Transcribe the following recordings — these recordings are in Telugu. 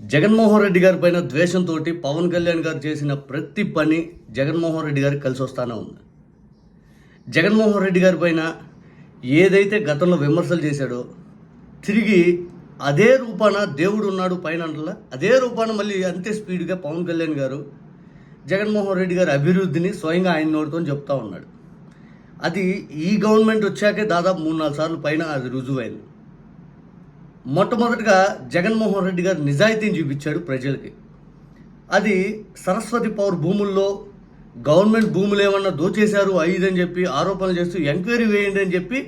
జగన్మోహన్ రెడ్డి గారి పైన ద్వేషంతో పవన్ కళ్యాణ్ గారు చేసిన ప్రతి పని జగన్మోహన్ రెడ్డి గారికి కలిసి వస్తానే ఉంది. జగన్మోహన్ రెడ్డి గారి పైన ఏదైతే గతంలో విమర్శలు చేశాడో తిరిగి అదే రూపాన దేవుడు ఉన్నాడు పైన అదే రూపాన మళ్ళీ అంతే స్పీడ్గా పవన్ కళ్యాణ్ గారు జగన్మోహన్ రెడ్డి గారి అభివృద్ధిని స్వయంగా ఆయన నోటితో చెప్తా ఉన్నాడు. అది ఈ గవర్నమెంట్ వచ్చాకే దాదాపు మూడు నాలుగు సార్లు పైన అది రుజువైంది. మొట్టమొదటిగా జగన్మోహన్ రెడ్డి గారు నిజాయితీని చూపించాడు ప్రజలకి. అది సరస్వతి పవర్ భూముల్లో గవర్నమెంట్ భూములు ఏమన్నా దోచేశారు ఐదని చెప్పి ఆరోపణలు చేస్తూ ఎంక్వైరీ వేయండి అని చెప్పి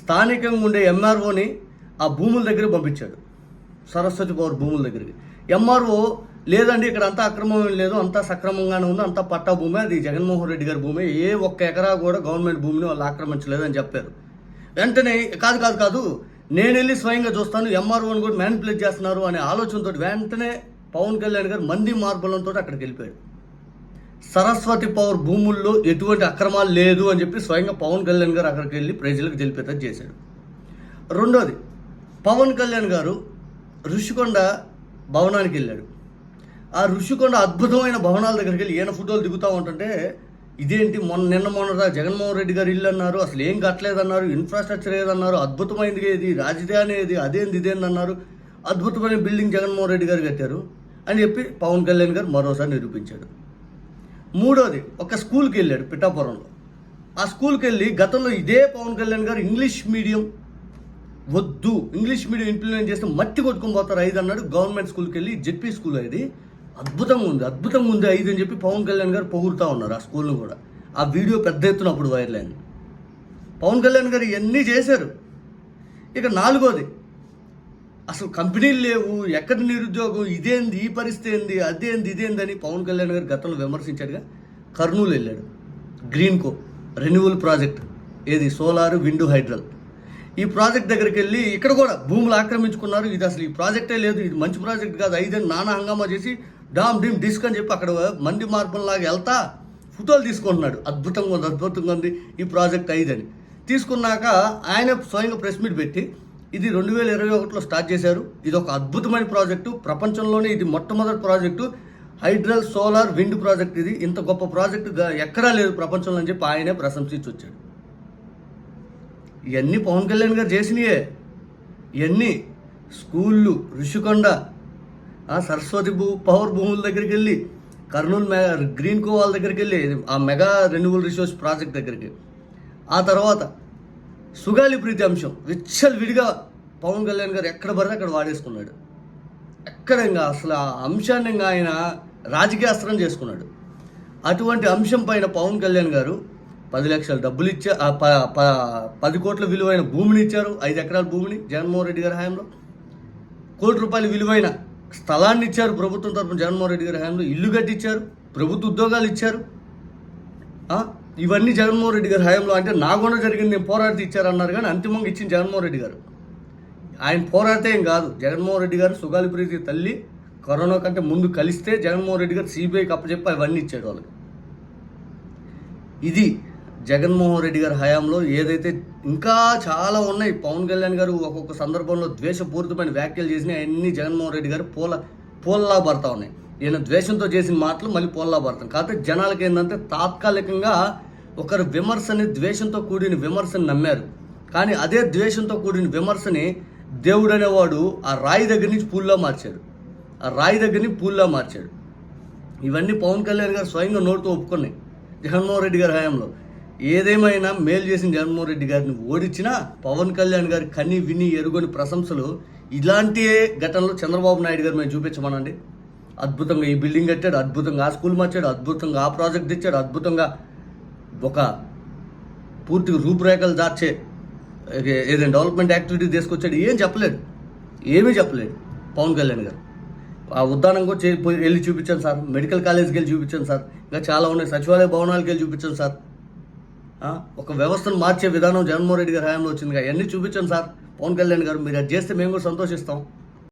స్థానికంగా ఉండే ఎంఆర్ఓని ఆ భూముల దగ్గర పంపించాడు. సరస్వతి పవర్ భూముల దగ్గరికి. ఎంఆర్ఓ లేదండి ఇక్కడ అంతా అక్రమం లేదు అంతా సక్రమంగానే ఉంది అంతా పట్టా భూమి అది జగన్మోహన్ రెడ్డి గారి భూమి ఏ ఒక్క ఎకరా కూడా గవర్నమెంట్ భూమిని వాళ్ళు ఆక్రమించలేదని చెప్పారు. వెంటనే కాదు కాదు కాదు నేను వెళ్ళి స్వయంగా చూస్తాను ఎంఆర్ఓని కూడా మ్యానిపులేట్ చేస్తున్నారు అనే ఆలోచనతో వెంటనే పవన్ కళ్యాణ్ గారు మంది మార్బలంతో అక్కడికి వెళ్ళిపోయాడు సరస్వతి పవర్ భూముల్లో ఎటువంటి అక్రమాలు లేదు అని చెప్పి స్వయంగా పవన్ కళ్యాణ్ గారు అక్కడికి వెళ్ళి ప్రజలకు తెలిపేటట్టు చేశాడు. రెండోది పవన్ కళ్యాణ్ గారు ఋషికొండ భవనానికి వెళ్ళాడు. ఆ ఋషికొండ అద్భుతమైన భవనాల దగ్గరికి వెళ్ళి ఈయన ఫోటోలు దిగుతూ ఉంటుంటే ఇదేంటి మొన్న నిన్న మొన్న జగన్మోహన్ రెడ్డి గారు ఇల్లు అన్నారు అసలు ఏం కట్టలేదన్నారు ఇన్ఫ్రాస్ట్రక్చర్ ఏదన్నారు అద్భుతమైనది ఏది రాజధాని ఏది అదేంది ఇదేంది అన్నారు. అద్భుతమైన బిల్డింగ్ జగన్మోహన్ రెడ్డి గారు కట్టారు అని చెప్పి పవన్ కళ్యాణ్ గారు మరోసారి నిరూపించాడు. మూడోది ఒక స్కూల్కి వెళ్ళాడు పిఠాపురంలో. ఆ స్కూల్కి వెళ్ళి గతంలో ఇదే పవన్ కళ్యాణ్ గారు ఇంగ్లీష్ మీడియం వద్దు ఇంగ్లీష్ మీడియం ఇంప్లిమెంట్ చేస్తే మట్టి కొట్టుకొని పోతారు ఐదు అన్నాడు గవర్నమెంట్ స్కూల్కి వెళ్ళి జెడ్పీ స్కూల్ అది. అద్భుతంగా ఉంది అద్భుతంగా ఉంది ఐదు అని చెప్పి పవన్ కళ్యాణ్ గారు పొగుడుతూ ఉన్నారు ఆ స్కూల్ను కూడా. ఆ వీడియో పెద్ద ఎత్తున అప్పుడు వైరల్ అయింది. పవన్ కళ్యాణ్ గారు ఇవన్నీ చేశారు. ఇక నాలుగోది అసలు కంపెనీలు లేవు ఎక్కడ నిరుద్యోగం ఇదేంది ఈ పరిస్థితి ఏంది అదేంది ఇదేంది అని పవన్ కళ్యాణ్ గారు గతంలో విమర్శించాడుగా. కర్నూలు వెళ్ళాడు. గ్రీన్కో రెన్యువల్ ప్రాజెక్ట్ ఏది? సోలార్ విండో హైడ్రల్ ఈ ప్రాజెక్ట్ దగ్గరికి వెళ్ళి ఇక్కడ కూడా భూములు ఆక్రమించుకున్నారు. ఇది అసలు ఈ ప్రాజెక్టే లేదు ఇది మంచి ప్రాజెక్ట్ కాదు ఐదని నానా హంగామా చేసి డామ్ డీమ్ డిస్క్ అని చెప్పి అక్కడ మంది మార్పుల్లాగా వెళ్తా ఫోటోలు తీసుకుంటున్నాడు. అద్భుతంగా ఉంది అద్భుతంగా ఉంది. ఈ ప్రాజెక్ట్ ఐదని. తీసుకున్నాక ఆయన స్వయంగా ప్రెస్ మీట్ పెట్టి ఇది రెండు వేల ఇరవై ఒకటిలో స్టార్ట్ చేశారు. ఇది ఒక అద్భుతమైన ప్రాజెక్టు. ప్రపంచంలోనే ఇది మొట్టమొదటి project. Hydel solar wind project ఇది. ఇంత గొప్ప ప్రాజెక్టు ఎక్కడా లేదు ప్రపంచంలో అని చెప్పి ఆయనే ప్రశంసించి వచ్చాడు. ఇవన్నీ పవన్ కళ్యాణ్ గారు చేసినయే. ఇవన్నీ స్కూళ్ళు ఋషికొండ ఆ సరస్వతి భూ పవర్ భూముల దగ్గరికి వెళ్ళి కర్నూలు మె గ్రీన్ కో వాళ్ళ దగ్గరికి వెళ్ళి ఆ మెగా రెన్యువల్ రిసోర్స్ ప్రాజెక్ట్ దగ్గరికి. ఆ తర్వాత సుగాలి ప్రీతి అంశం విచ్చలు విడిగా పవన్ కళ్యాణ్ గారు ఎక్కడ పడితే అక్కడ వాడేసుకున్నాడు. ఎక్కడ ఇంకా అసలు ఆ అంశాన్ని ఇంకా ఆయన రాజకీయ అస్త్రం చేసుకున్నాడు. అటువంటి అంశం పైన పవన్ కళ్యాణ్ గారు పది లక్షల డబ్బులు ఇచ్చా పది కోట్ల విలువైన భూమిని ఇచ్చారు ఐదు ఎకరాల భూమిని జగన్మోహన్ రెడ్డి గారి హయాంలో. కోటి రూపాయల విలువైన స్థలాన్ని ఇచ్చారు ప్రభుత్వం తరఫున జగన్మోహన్ రెడ్డి గారి హయాంలో ఇల్లు కట్టించారు ప్రభుత్వ ఉద్యోగాలు ఇచ్చారు. ఇవన్నీ జగన్మోహన్ రెడ్డి గారి హయాంలో అంటే నాగొండ జరిగింది నేను పోరాడితే ఇచ్చారన్నారు కానీ అంతిమంగా ఇచ్చింది జగన్మోహన్ రెడ్డి గారు. ఆయన పోరాడితే ఏం కాదు. జగన్మోహన్ రెడ్డి గారు సుగాలి ప్రీతి తల్లి కరోనా కంటే ముందు కలిస్తే జగన్మోహన్ రెడ్డి గారు సిబిఐకి అప్పచెప్పి అవన్నీ ఇచ్చాడు వాళ్ళకి. ఇది జగన్మోహన్ రెడ్డి గారి హయాంలో ఏదైతే ఇంకా చాలా ఉన్నాయి పవన్ కళ్యాణ్ గారు ఒక్కొక్క సందర్భంలో ద్వేషపూరితమైన వ్యాఖ్యలు చేసినాయి అవన్నీ జగన్మోహన్ రెడ్డి గారు పూల పూలలా పడతా ఉన్నాయి. ఈయన ద్వేషంతో చేసిన మాటలు మళ్ళీ పూలలా పడతాం కాకపోతే జనాలకి ఏంటంటే తాత్కాలికంగా ఒకరు విమర్శని ద్వేషంతో కూడిన విమర్శని నమ్మారు. కానీ అదే ద్వేషంతో కూడిన విమర్శని దేవుడు అనేవాడు ఆ రాయి దగ్గర నుంచి పూల్లా మార్చాడు. ఆ రాయి దగ్గర నుంచి పూల్లా మార్చాడు. ఇవన్నీ పవన్ కళ్యాణ్ గారు స్వయంగా నోటితో ఒప్పుకున్నాయి. జగన్మోహన్ రెడ్డి గారి హయాంలో. ఏదేమైనా మేలు చేసిన జగన్మోహన్ రెడ్డి గారిని ఓడించినా పవన్ కళ్యాణ్ గారి కన్ని విని ఎరుగని ప్రశంసలు ఇలాంటి ఘటనలు చంద్రబాబు నాయుడు గారు మేము చూపించమనండి. అద్భుతంగా ఈ బిల్డింగ్ కట్టాడు అద్భుతంగా ఆ స్కూల్ మార్చాడు అద్భుతంగా ఆ ప్రాజెక్ట్ తెచ్చాడు అద్భుతంగా ఒక పూర్తిగా రూపురేఖలు దార్చే ఏదైనా డెవలప్మెంట్ యాక్టివిటీ తీసుకొచ్చాడు. ఏం చెప్పలేడు ఏమీ చెప్పలేడు పవన్ కళ్యాణ్ గారు. ఆ ఉద్దానం కూడా చే- వెళ్ళి చూపించాను సార్. మెడికల్ కాలేజ్కి వెళ్ళి చూపించాను సార్. ఇంకా చాలా ఉన్నాయి. సచివాలయ భవనాలకు వెళ్ళి చూపించాను సార్. ఒక వ్యవస్థను మార్చే విధానం జగన్మోహన్ రెడ్డి గారి హయాంలో వచ్చింది అవన్నీ చూపించండి సార్. పవన్ కళ్యాణ్ గారు మీరు అది చేస్తే మేము కూడా సంతోషిస్తాం.